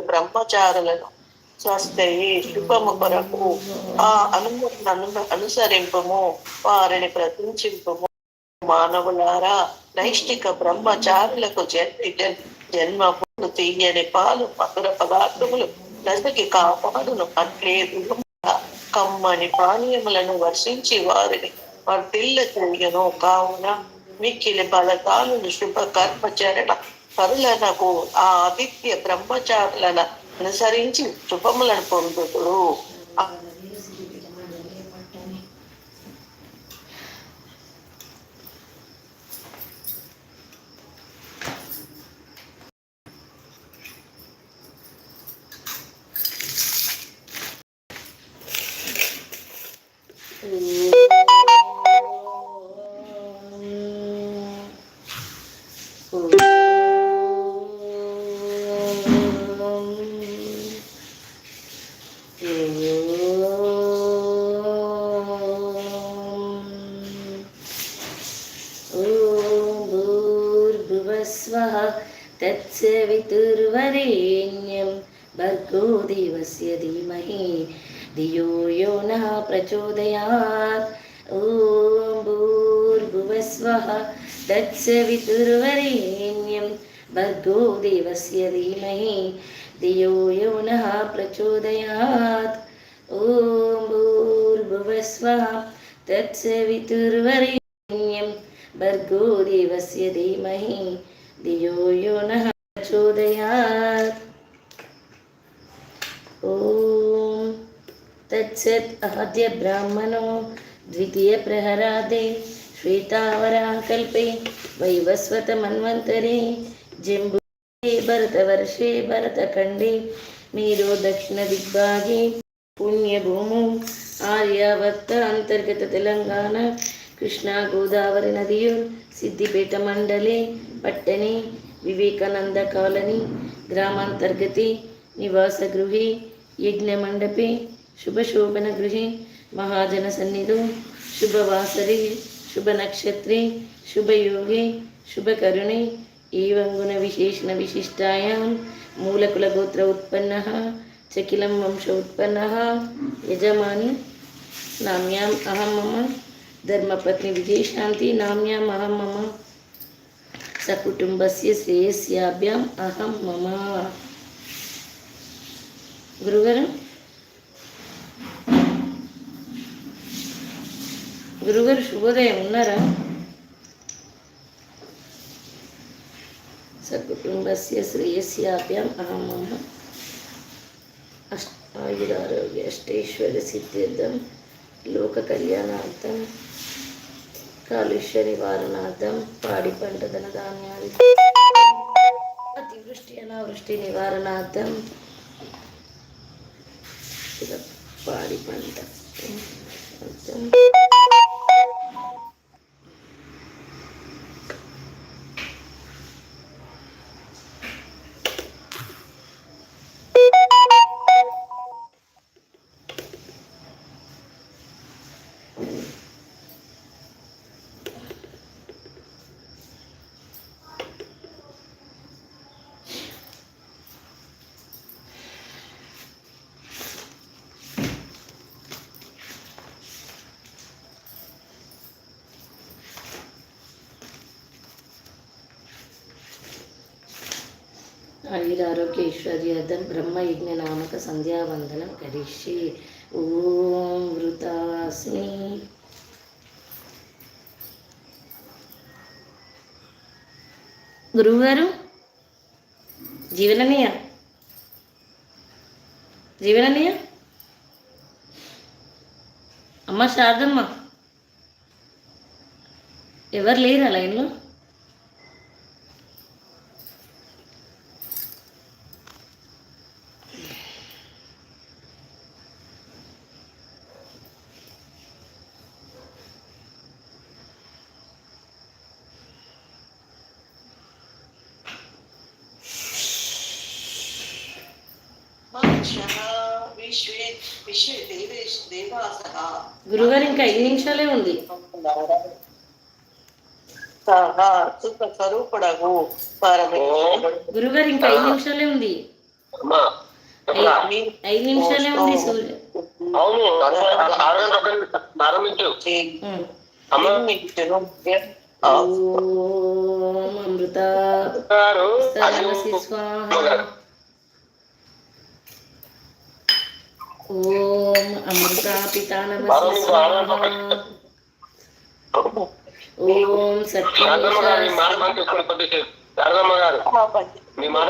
బ్రహ్మచారులను స్వస్థయి శుభము కొరకు ఆ అనుమతులను అనుసరింపము. వారిని ప్రశంసింపము మానవులారా నైష్టిక బ్రహ్మచారులకు జన్మ జన్మ తీయని పాలు మధుర పదార్థములు నదికి కాపాడును. అట్లే కమ్మని పానీయములను వర్షించి వారిని వర్తిల్ల చేయను కావున మిక్కిలి బలతాలను శుభ కర్మచరణ పరులనకు ఆ ఆదిత్య బ్రహ్మచారులను అనుసరించి శుభములను పొందుతుడు भूर्भुवस्वः तत्सवितुर्वरेण्यं भर्गो देवस्य धीमहि। धियो यो नः प्रचोदयात्। ॐ भूर्भुवस्वः तत्सवितुर्वरेण्यं भर्गो देवस्य धीमहि। धियो यो नः प्रचोदयात्। ॐ भूर्भुवस्वः तत्सवितुर्वरेण्यं भर्गो देवस्य धीमहि धियो यो नः प्रचोदयात् ॐ तत्सत् आद्य ब्राह्मणो द्वितीयप्रहरादे श्वेतावराकल्पे वैवस्वतमन्वन्तरे जम्बुके भरतवर्षे भरतखण्डे मीरो दक्षिणदिग्भागे पुण्यभूमौ आर्यावर्त अन्तर्गततेलङ्गाना కృష్ణా గోదావరి నదియు సిద్దిపేట మండలి పట్టణి వివేకానంద కాలనీ గ్రామాంతర్గతి నివాస గృహి యజ్ఞ మండపి శుభశోభన గృహి మహాజన సన్నిధు శుభవాసరి శుభనక్షత్రి శుభయోగి శుభకరుణి ఏవంగుణ విశేషణ విశిష్టాయాం మూలకుల గోత్ర ఉత్పన్న చకిలం వంశ ఉత్పన్న యజమాని నామ్యాం అహం మమ धर्मपत्नी विजयशान्ति नाम्याम् अहं मम सकुटुम्बस्य श्रेयस्याभ्याम् अहं मम గురుగారు గురుగారు శుభోదయం ఉన్నారా సకుటుంబస్య శ్రేయస్యాభ్యాం అహం మమ అష్ట ఆయురారోగ్య అష్టైశ్వర్య సిద్ధ్యర్థం లోక కళ్యాణార్థం కాలుష్య నివారణార్థం పాడి పంట ధన ధాన్యాలు అతివృష్టి అనావృష్టి నివారణార్థం పాడి పంట. ఆయురారోగ్య ఐశ్వర్యార్థం బ్రహ్మయజ్ఞ నామక సంధ్యావందనం కరిష్యే ఓం వృతాస్మి గురువుగారు జీవననీయ జీవననీయ అమ్మ శారదమ్మ ఎవరు లేరా లైన్లో మనుష్యः విశ్వే విశ్వే దేవేశ్ దేవాసः గురుగారు ఇంకా ఐదు నిమిషాలే ఉంది. స్వరూపుడగు. గురుగారు ఇంకా ఐదు నిమిషాలే ఉంది. ఐదు నిమిషాలే ఉంది సూర్య. అవును అరవై- ఓం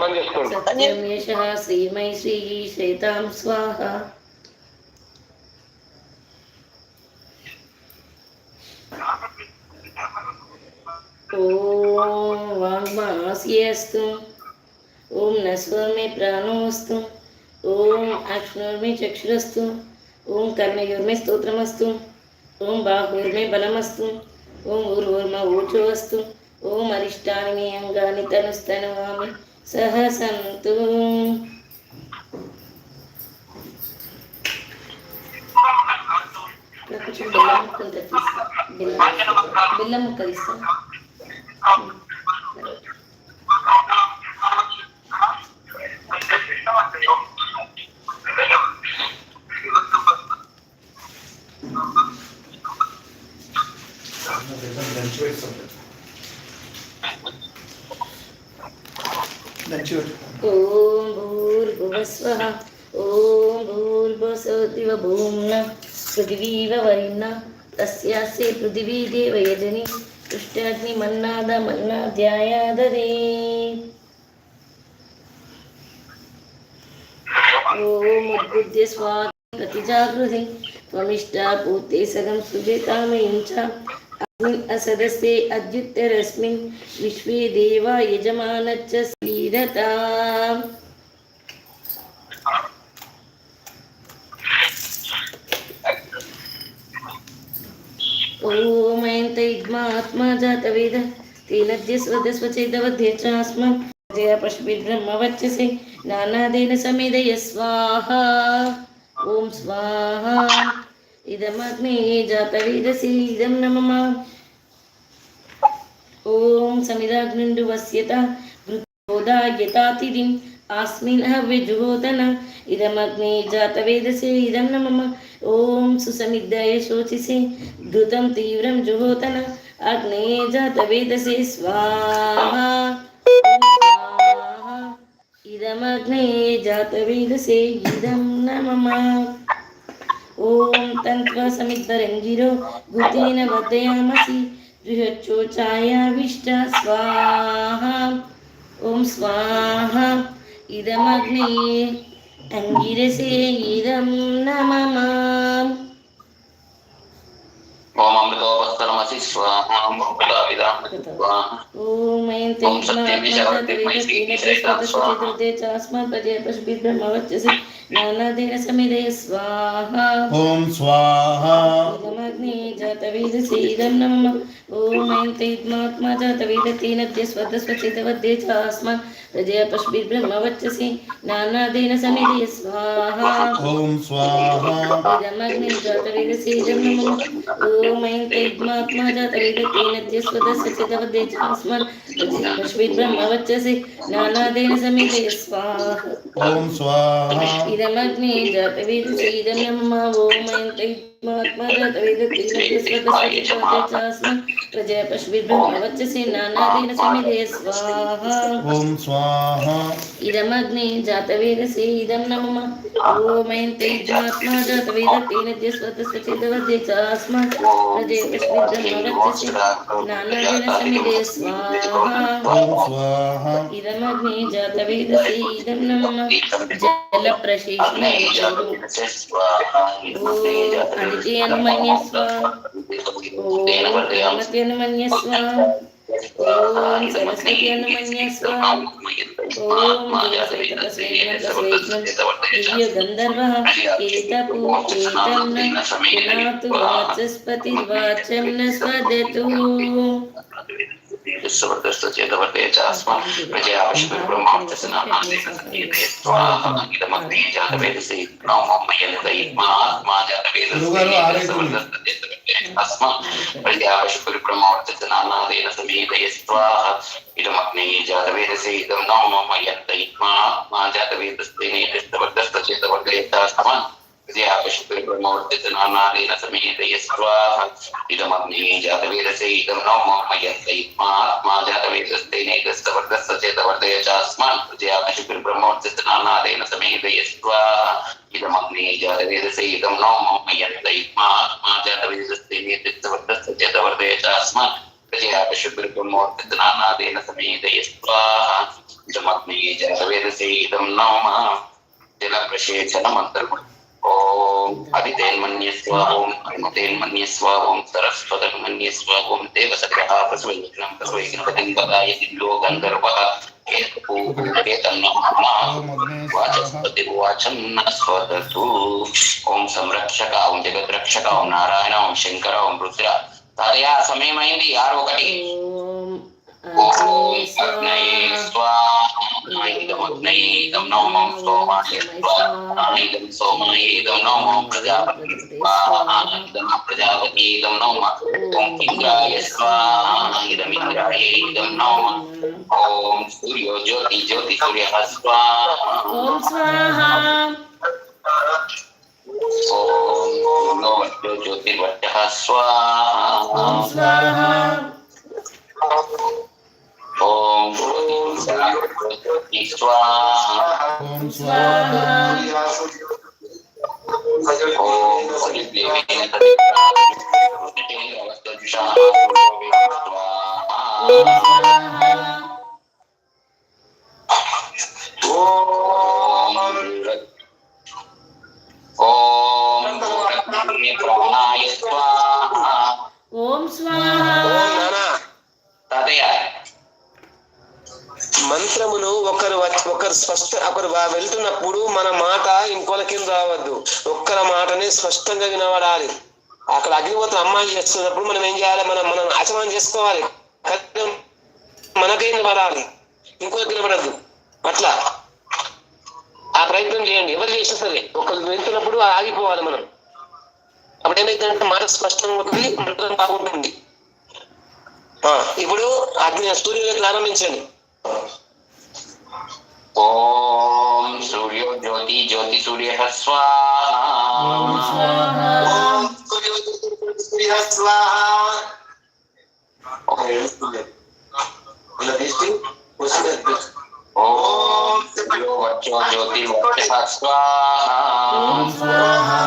బంద్ చేసుకోండి సత్యం యశ శ్రీమై శ్రీ శైతాం స్వాహ. ఓం వాంగ్మాస్యస్తు ఓం నస్వర్మే ప్రాణోస్తు. ఓం అక్ష్ణోర్మే చక్షురస్తు ఓం కర్ణయోర్మే స్తోత్రమస్తు ఓం బాహూర్మే బలమస్తు ఓం ఊర్వోర్మ ఊచోస్తు ఓం అరిష్టాని మే అంగాని తనుస్తనవామి సహసంతు. కొంచెం బెల్లం ముక్కలు తీస్తా బెల్లం బెల్లం ముక్క తీస్తా ఓం భూర్భువస్వః ఓం భూర్భువస్వదివ భూమ్న పృథివీవ వరిణ తస్యాసే పృథివీదేవ యజని దుష్టాగ్ని మన్నాద మన్నాధ్యాయాదరే ఓం స్వాతి ప్రతిజాగృతి త్వమిష్టా పూర్తి సగం సుజితామయం చ అస్మిన్ అద్యుత్తరస్మిన్ విశ్వే దేవా యజమానచ్చ శ్రీరతా ఓమైంతయుగ్మాత్మజాతవేద తేనద్య స్వదస్వచేదవధ్యస్మ పశుభిర్బ్రహ్మవచ్చసి నానాదేన సమిదయ స్వాహ ఓం స్వాహ ఇదమగ్నే జాతవేదసి ఇదం నమమ ఓం సమిదాగ్నుండు వస్యత వృద్ధోదాయతాతిదిం अस्मिन् हव्यजुहोदन इदमग्ने जातवेदसे, इदं न मम। ॐ सुसमिद्धाय शोचिसे घृतं तीव्रं जुहोतन अग्ने जातवेदसे, स्वाहा। स्वाहा। इदमग्ने जातवेदसे, इदं न मम। ॐ भूतेन वर्धयामसि स्वाहा। ॐ स्वाहा। இதமக்னே அங்கிரசே இதம் நமமாம் ஓம் அமிர்தோபஸ்தரமசி ஸ்வாஹாம் ஓம் ஸ்வாஹா இதமக்னே ஜாதவீதசே இதம் நமமாம் ॐ ऐं तैद्मात्मा च तवेदतेन ते स्वतस्वचितवद्ये च अस्मान् तजयपश्भिर्ब्रह्मवच्चसि नानादेन समिति स्वाहा। ॐ स्वाहा। इदमग्निं च तवेदसि इदं नमो ॐ ऐं तैद्मात्मा च तवेदतेन ते स्वतस्वचितवद्ये च अस्मान् तजयपश्भिर्ब्रह्मवच्चसि नानादेन समिति स्वाहा। ॐ स्वाहा। इदमग्निं च तवेदसि इदं नमो ॐ ऐं तैद् ॐ स्वाहा। इदमग्नि जातवेदसे इदं नमः। ओमैन्ते ज्ञात्मा जातवेदतेनद्यस्वतस्वचितवद्य च अस्मात् प्रजयपश्विद्रमवच्चसे नानादिनसमिदे स्वाहा। इदमग्नि जातवेदसे इदं नमः। जलप्रशेषणे ॐ अदित्यन्मन्यस्व ॐ प्रेमत्यन्मन्यस्व ॐ सरस्वत्यन्मन्यस्व ॐ देवसैतपस्वैग्नं दिव्यगन्धर्वः एतपु एतं न पुनातु वाचस्पतिर्वाचं न स्वदतु विश्ववर्गस्य चेदवर्गे च अस्मान् प्रजया पशुभिर्ब्रह्मां च सनानादेकसङ्गीते स्वाहा अङ्गितमग्ने जातवेदसे नौमं मयनुदैत्मा आत्मा जातवेदसे अस्मान् प्रजया पशुभिर्ब्रह्मां च सनानादेन समीपय स्वाहा इदमग्ने जातवेदसे इदं नौमं मयन्तैत्मा आत्मा जातवेदस्तेनेतस्तवर्गस्तचेतवर्गे च अस्मान् እግዚአብሔር በመውደድ ናና ሌላ ሰሜን በየሰሯ ይደማት ጃተቤረሴ ይደምነው ማመያሰይማ ማጃተቤረስቴኔ ደስተበርደሰሴ ተበርደየ ቻስማን እግዚአብሔር በመውደድ ናና ሌላ ሰሜን በየሰሯ ይደማት ጃተቤረሴ ይደምነው ማመያሰይማ ማጃተቤረስቴኔ ደስተበርደሰሴ ተበርደየ ቻስማን እግዚአብሔር በመውደድ ናና ሌላ ሰሜን በየሰሯ ይደማት ጃተቤረሴ ይደምነው ማ ሌላ प्रशेषणम् अन्तर्भुक्तम् ఓం అభితేన్మన్యస్వ ఓం అభితేన్మన్యస్వ ఓం సరస్వతన్మన్యస్వ ఓం దేవసగ్రహ ప్రసవైగ్నం గంధర్వ ఓం సంరక్షక ఓం నారాయణ ఓం శంకర ఓం రుద్ర తాతయ్య సమయమైంది ఆరు ఒకటి స్వాహ ఇదం ప్రజాపతి ఇదం నమో ఓం ఇంద్రాయ స్వాహ ఇదం ఇంద్రాయ ఇదం నమో ఓం సూర్యో జ్యోతి జ్యోతి సూర్య స్వాహ ఓం స్వాహా ఓం పూర్ణో వర్జో జ్యోతిర్వర్జ జ్యోతి స్వాహ మంత్రమును ఒకరు వచ్చి ఒకరు స్పష్ట ఒకరు వెళ్తున్నప్పుడు మన మాట ఇంకోల కింద రావద్దు. ఒక్కరి మాటని స్పష్టంగా వినబడాలి. అక్కడ అగ్నిహోత్రం అమ్మాయి చేస్తున్నప్పుడు మనం ఏం చేయాలి? మనం మనం ఆచమనం చేసుకోవాలి. మనకే నిలబడాలి ఇంకోటి నిలబడద్దు అట్లా. ఆ ప్రయత్నం చేయండి. ఎవరు చేసినా సరే. ఒకరు వెళ్తున్నప్పుడు ఆగిపోవాలి మనం. అప్పుడు ఏమైందంటే మాట స్పష్టంగా ఉంటుంది మంత్రం బాగుంటుంది. ఇప్పుడు అగ్ని సూర్యుడు ప్రారంభించండి. ఓం సూర్యో జ్యోతి జ్యోతి సూర్య స్వాహ ఓం స్వాహా ఓం సూర్యో వర్చో జ్యోతి వర్చ స్వాహ ఓం స్వాహా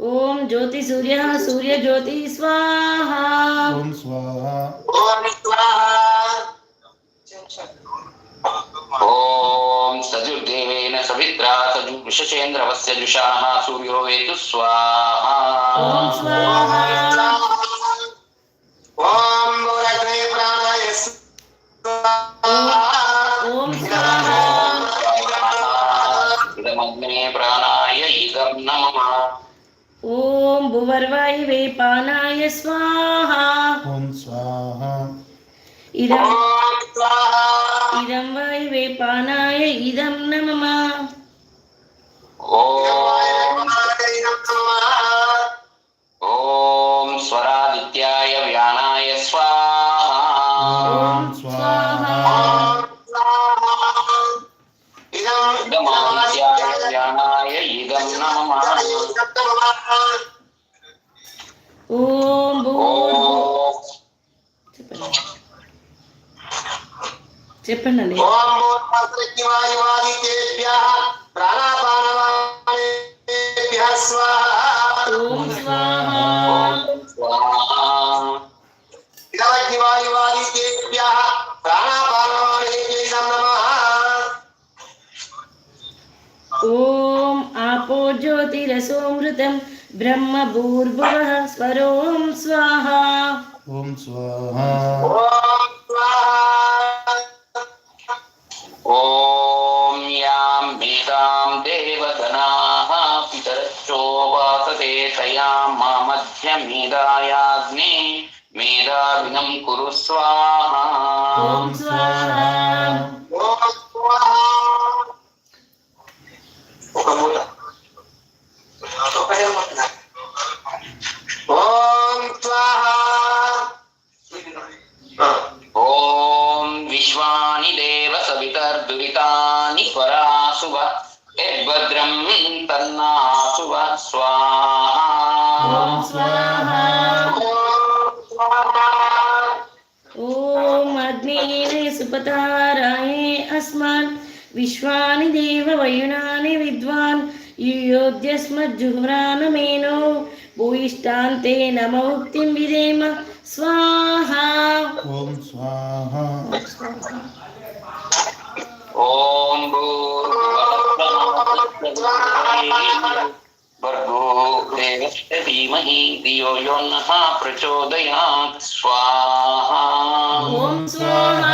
ఓం జ్యోతి సూర్య సూర్య జ్యోతి స్వాహా ఓం స్వాహ ఓం సజుర్దేవేన సవిత్రా సజు వృషచేంద్రవస్య జుషాః సూర్యో వేతు స్వాహ ఓం స్వాహా ఓం స్వాహా ఇదమగ్నే ప్రాణాయ ఇదం నమః ఓం భువర్వాయువే పానాయ స్వాహా ఓం స్వాహ. ఇదం ఇదం వాయువే పానాయ ఇదం నమమ ఓం ఓం స్వరాదిత్యాయ వ్యానాయ స్వాహ. ఓం స్వాహా. ఇదమాదిత్యాయ వ్యానాయ ఇదం నమః. ఓం భూర్ ఓం చెప్పండి చెప్పండి. ఓం స్వాహా. స్వాహ. ఓం ఆపో జ్యోతిరసోమృతం బ్రహ్మ భూర్భువః స్వరోం స్వాహా ఓం స్వాహ ఓం యాం వేదాం దేవగణాః పితరచ్చోవాసతే తయాం మా మధ్యమేదాయాగ్నే మేధావినం కురు స్వాహా ఓం స్వాహా ఒక మూట ఓం స్వాహా ఆ. ఓం విశ్వాని దేవ సవితర్దురితాని పరాసువ యద్భద్రం తన్నాసువ స్వాహా ఓం అగ్నినే సుపతారాయే అస్మాన్ విశ్వాని దేవ వయునాని విద్వాన్ యుయోధ్యస్మజ్జుహ్రానమేనో భూయిష్టాంతే నమ ఉక్తిం విధేమ స్వాహా ఓం స్వాహా ఓం భర్గో దేవస్య ధీమహి ధియో యో నః ప్రచోదయాత్ స్వాహా. ఓం స్వాహా.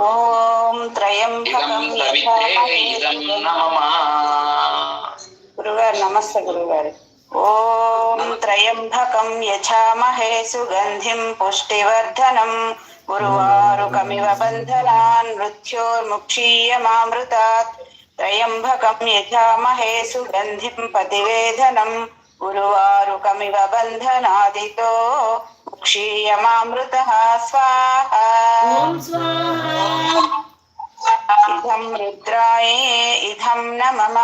ఓం త్రయంబకం ఇదం నమమా గురుగారు నమస్తే గురుగారు. ॐ त्रयम्भकं यच्छामहे सुगन्धिं पुष्टिवर्धनम् उर्वारुकमिव बन्धनान् मृत्योर्मुक्षीयमामृतात्। त्रयम्भकं यच्छामहे सुगन्धिं पतिवेधनम् उर्वारुकमिव बन्धनादितो क्षीयमामृतः स्वाहा। इदं रुद्राये इदं न मम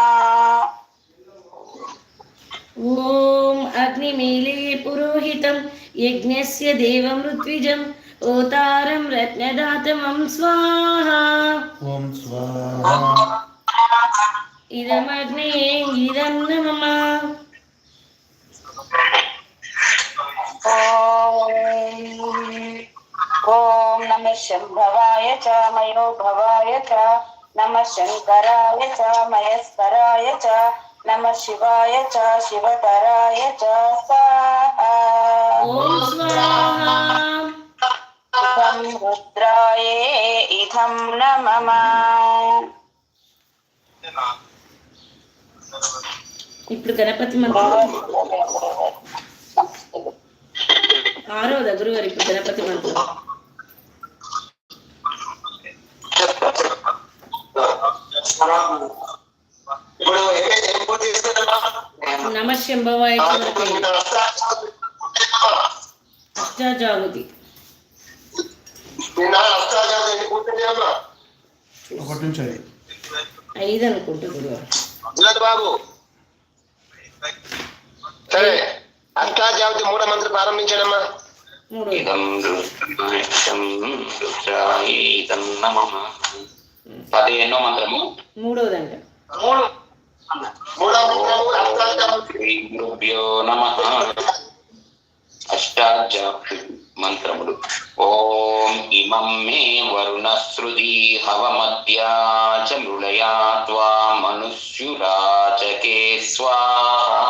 నమమ ఓం అగ్నిమీలే పురోహితం యజ్ఞస్య దేవం ఋత్విజం ఓతారం రత్నదాతమం స్వాహా ఓం స్వాహా ఇదమగ్నే ఇదం నమమ ఓం నమ శంభవాయ చ మయో భవాయ చ నమ శంకరాయ చ మయస్కరాయ చ నమ శివాయ చ శివతరాయ రుద్రాయే ఇదం నమమ ఇప్పుడు గణపతి మంత్రం. ఆరోదా గురుగారు ఇప్పుడు గణపతి మంత్రం. ఇప్పుడు ఏం- ఏం పూర్తి చేస్తున్నామా? నమ శంభవాయ? ఒకటి నుంచి ఐదు. అనుకుంటా బాబు. సరే అష్టాచావతి మూడో మంత్రం ప్రారంభించాడమ్మా. మూడు ఇదం రుద్రాయం రుద్రాయ ఇదం నమమా పది ఎన్నో మంత్రము. మూడోదంట. మూడు. నమ అష్టాధ్యాత్రి మంత్రములు ఓం ఇమం మే వరుణశ్రుతి హవమద్యా చ మృళయా త్వా మనుష్యురాచకే స్వాహా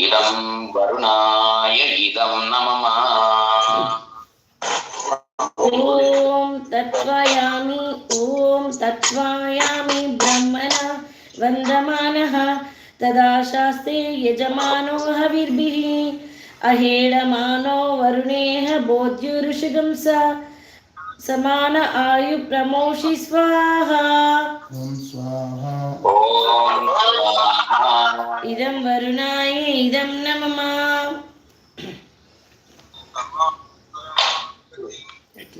ఇదం వరుణాయ ఇదం నమమా ఓం తత్వయామి ఓం తత్వాయామి బ్రహ్మణ వందమానః తదా శాస్త్రే యజమానో హవిర్భిः అహేడమానో వరుణేః బోధ్యురుషిగం స సమాన ఆయు ప్రమోషి స్వాహా ఓం స్వాహా ఓం స్వాహా ఇదం వరుణాయ ఇదం నమమ ఓం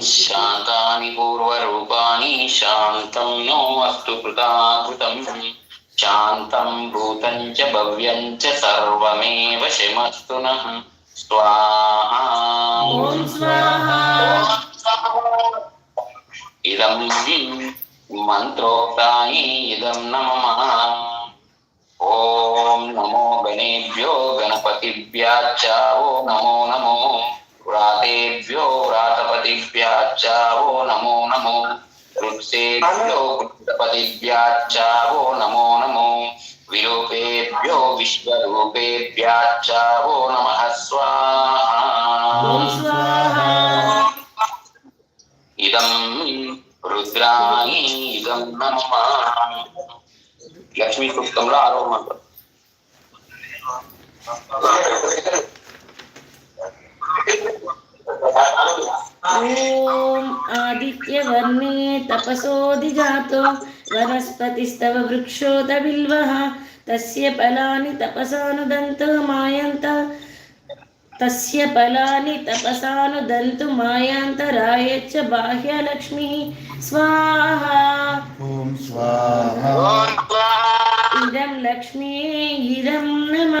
శాంతాని పూర్వరూపాణి శాంతం నో అస్తు కృతాకృతం. శాంతం భూతం చ భవ్యం చ సర్వమేవ శమస్తు నః. స్వాహా. ఇదం మంత్రోక్తాని ఇదం నమః. ఓం నమో గణేభ్యో గణపతిభ్యాచ్చ ఓ నమో నమో. వ్రాతేభ్యో వ్రాతపతిభ్యాచ్చ ఓ నమో నమో. వృక్షేభ్యో వృక్షపతిభ్యాచ్చ ఓ నమో నమో. విరూపేభ్యో విశ్వరూపేభ్యాచ్చ ఓ నమః స్వాహా. ఇదం రుద్రాణి ఇదం నమః. లక్ష్మీ సూక్తంలో ఆరో మంత్రం ॐ आदित्यवर्णे तपसोऽधिजातो वनस्पतिस्तव वृक्षोदबिल्वः तस्य फलानि तपसानुदन्तो मायन्त तस्य फलानि तपसानुदन्तु मायान्तराय च बाह्यलक्ष्मीः स्वाहा ॐ स्वाहा इदं लक्ष्मी इदं नमः